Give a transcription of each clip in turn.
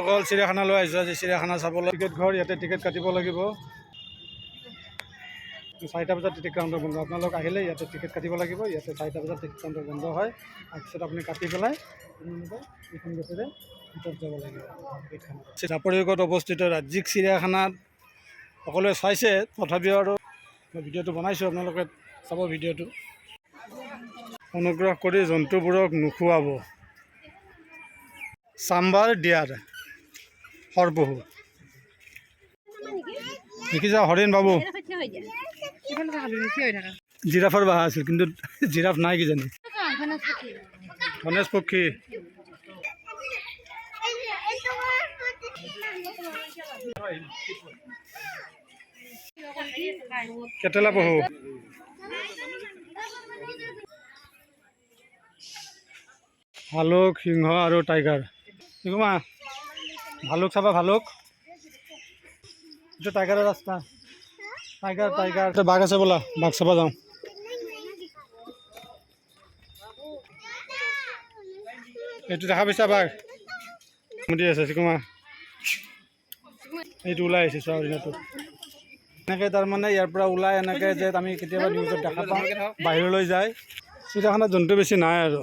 অকল চিৰিয়াখানালৈ আহিছোঁ, আজি চিৰিয়াখানা চাবলৈ। টিকেট ঘৰ, ইয়াতে টিকেট কাটিব লাগিব। চাৰিটা বজাত টিকেট কাউণ্টাৰ বন্ধ। আপোনালোক আহিলে ইয়াতে টিকেট কাটিব লাগিব। ইয়াতে চাৰিটা বজাত টিকেট কাউণ্টাৰ বন্ধ হয়। তাৰপিছত আপুনি কাটি পেলাই এইখন গেটেৰে ভিতৰত যাব লাগিব। চাপৰিগত অৱস্থিত ৰাজ্যিক চিৰিয়াখানাত সকলোৱে চাইছে, তথাপিও আৰু মই ভিডিঅ'টো বনাইছোঁ, আপোনালোকে চাব ভিডিঅ'টো। অনুগ্ৰহ কৰি জন্তুবোৰক নোখোৱাব। চাম্বাৰ দিয়াৰ। সৰপহু দেখিছা হৰিণ বাবু? জিৰাফৰ বাহা আছিল, কিন্তু জিৰাফ নাই কিজানি। গণেশ পক্ষী কেটেলা পহু। ভালুক সিংহ আৰু টাইগাৰ। শিকুমা ভালুক চাবা ভালুক। এইটো টাইগাৰৰ ৰাস্তা। টাইগাৰ টাইগাৰ এইটো বাঘ আছে বোলা বাঘ চাব যাওঁ। এইটো দেখা পাইছা বাঘ? মুদি আছে চিকুমা। এইটো ওলাই আহিছে চোৱা হৰিণাটো এনেকৈ তাৰমানে ইয়াৰ পৰা ওলাই এনেকৈ যে আমি কেতিয়াবা নিউজত দেখা পাওঁ বাহিৰলৈ যায়। চিৰিয়াখানাত জন্তু বেছি নাই আৰু।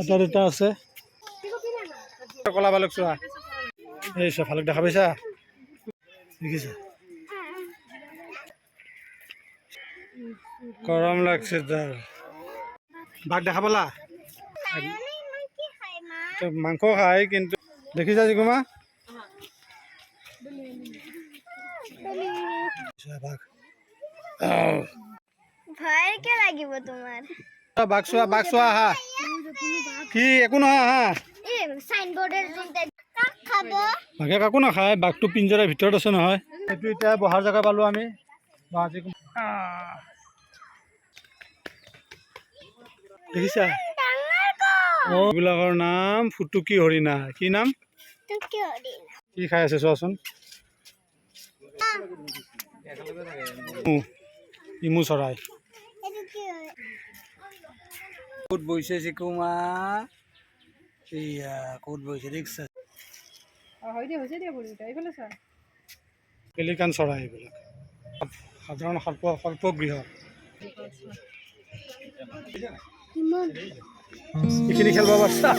এটা দুটা আছে। কলা বালক চোৱা এই চোৱা ভালুক দেখা পাইছা? দেখিছা? গৰম লাগছে তাৰ। বাঘ দেখা পালা? মাংস খায় কিন্তু দেখিছা জিকুমা বাঘ চোৱা বাঘ চোৱা আহা। কি একো নহয় আহা এই চাইনবোৰ্ডৰ যোনটা কাক খাব বাঘে কাকো নাখায় বাঘটো পিঞ্জৰাৰ ভিতৰত আছে নহয়। এইটো এতিয়া বহাৰ জেগা পালোঁ আমি। দেখিছা? এইবিলাকৰ নাম ফুটুকী হৰিণা। কি নাম? কি খাই আছে চোৱাচোন। ইমু, চৰাই। হয়? ক'ত চিকুমা এয়া ক'ত বহিছে দেখিছা পেলিকান চৰাই এইবিলাক। সাধাৰণ সৰ্প সৰ্পগৃহ এইখিনি খেলিব পাৰিছা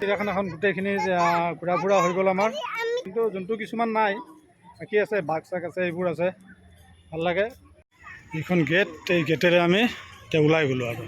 চিৰিয়াখানাখন গোটেইখিনি ঘূৰা ফুৰা হৈ গ'ল আমাৰ। কিন্তু যোনটো কিছুমান নাই। বাকী আছে, বাঘ চাঘ আছে, এইবোৰ আছে। ভালো লাগে। যিখন গেট এই গেটেৰে আমি এতিয়া ওলাই গ'লোঁ আৰু।